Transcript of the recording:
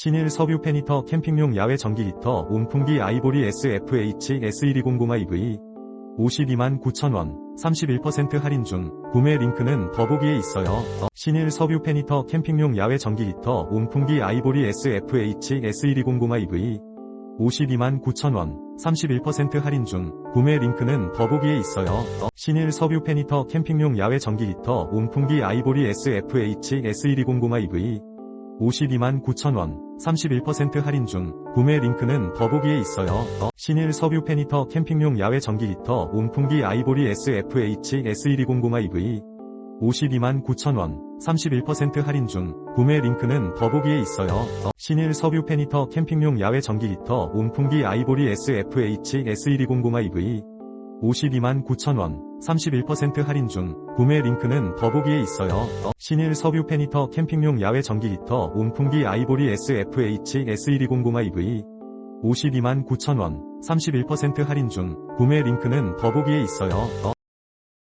신일 석유 페니터 캠핑용 야외 전기 히터 온풍기 아이보리 SFH S1200iV 52만 9천원 31% 할인 중 구매 링크는 더보기에 있어요. 신일 석유 페니터 캠핑용 야외 전기 히터 온풍기 아이보리 SFH S1200iV 52만 9천원 31% 할인 중 구매 링크는 더보기에 있어요. 신일 석유 페니터 캠핑용 야외 전기 히터 온풍기 아이보리 SFH S1200iV 52만 9천원 31% 할인 중 구매 링크는 더보기에 있어요. 신일 석유 페니터 캠핑용 야외 전기 히터 온풍기 아이보리 SFH S1200iV 52만 9천원 31% 할인 중 구매 링크는 더보기에 있어요. 신일 석유 페니터 캠핑용 야외 전기 히터 온풍기 아이보리 SFH S1200iV 52만 9천원 31% 할인 중 구매 링크는 더보기에 있어요. 신일 석유 페니터 캠핑용 야외 전기 히터 온풍기 아이보리 SFH S1200iV 52만 9천원 31% 할인 중 구매 링크는 더보기에 있어요.